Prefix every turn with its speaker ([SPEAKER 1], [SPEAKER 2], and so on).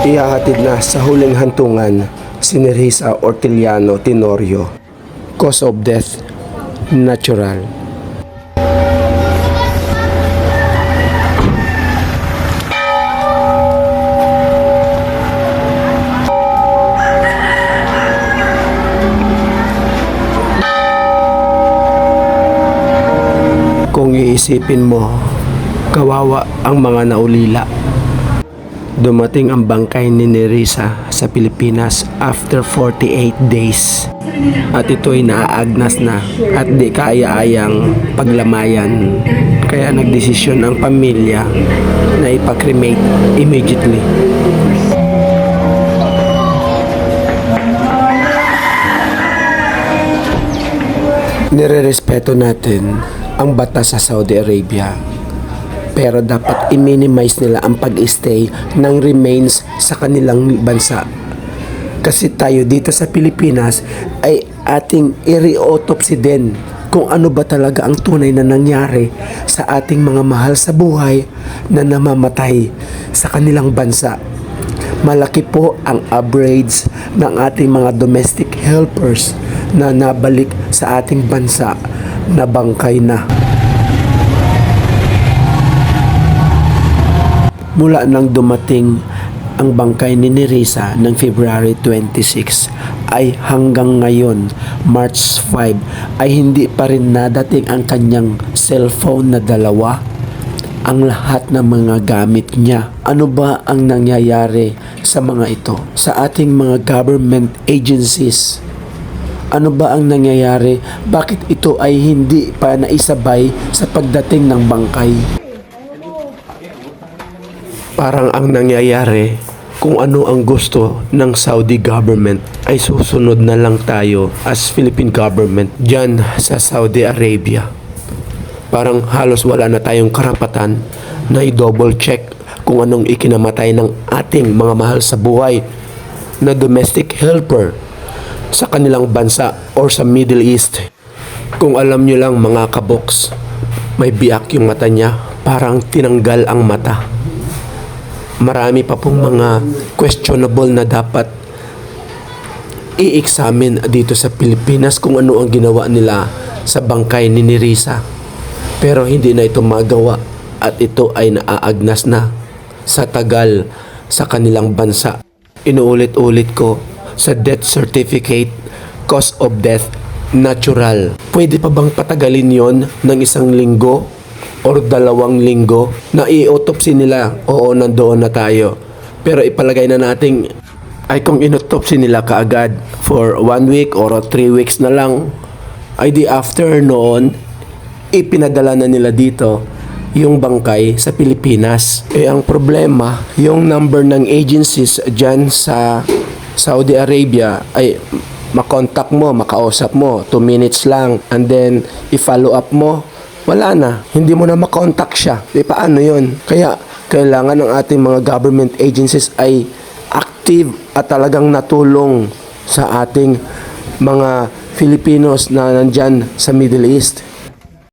[SPEAKER 1] Ihahatid na sa huling hantungan si Nerissa Orteliano Tenorio. Cause of death, natural. Kung iisipin mo, kawawa ang mga naulila. Dumating ang bangkay ni Nerissa sa Pilipinas after 48 days. At ito'y naaagnas na at di kaya-ayang paglamayan. Kaya nagdesisyon ang pamilya na ipakremate immediately. Nirerespeto natin ang batas sa Saudi Arabia pero dapat i-minimize nila ang pag-stay ng remains sa kanilang bansa. Kasi tayo dito sa Pilipinas ay ating i-autopsy din kung ano ba talaga ang tunay na nangyari sa ating mga mahal sa buhay na namamatay sa kanilang bansa. Malaki po ang average ng ating mga domestic helpers na nabalik sa ating bansa na bangkay na. Mula nang dumating ang bangkay ni Nerissa ng February 26 ay hanggang ngayon, March 5, ay hindi pa rin nadating ang kanyang cellphone na dalawa ang lahat ng mga gamit niya. Ano ba ang nangyayari sa mga ito? Sa ating mga government agencies, ano ba ang nangyayari? Bakit ito ay hindi pa naisabay sa pagdating ng bangkay? Parang ang nangyayari kung ano ang gusto ng Saudi government ay susunod na lang tayo as Philippine government dyan sa Saudi Arabia. Parang halos wala na tayong karapatan na i-double check kung anong ikinamatay ng ating mga mahal sa buhay na domestic helper sa kanilang bansa or sa Middle East. Kung alam nyo lang mga kaboks, may biak yung mata niya, parang tinanggal ang mata. Marami pa pong mga questionable na dapat i-examine dito sa Pilipinas kung ano ang ginawa nila sa bangkay ni Nerissa. Pero hindi na ito magawa at ito ay naaagnas na sa tagal sa kanilang bansa. Inuulit-ulit ko sa death certificate, cause of death, natural. Pwede pa bang patagalin yon ng isang linggo or dalawang linggo na i-autopsy nila? Oo, nandoon na tayo. Pero ipalagay na nating ay kung inotopsy nila kaagad for one week or three weeks na lang, ay di after noon, ipinadala na nila dito yung bangkay sa Pilipinas. Eh ang problema, yung number ng agencies dyan sa Saudi Arabia ay makontak mo, makausap mo, 2 minutes lang and then i-follow up mo, wala na. Hindi mo na makontak siya. Di paano yun? Kaya kailangan ng ating mga government agencies ay active at talagang natulong sa ating mga Filipinos na nandyan sa Middle East.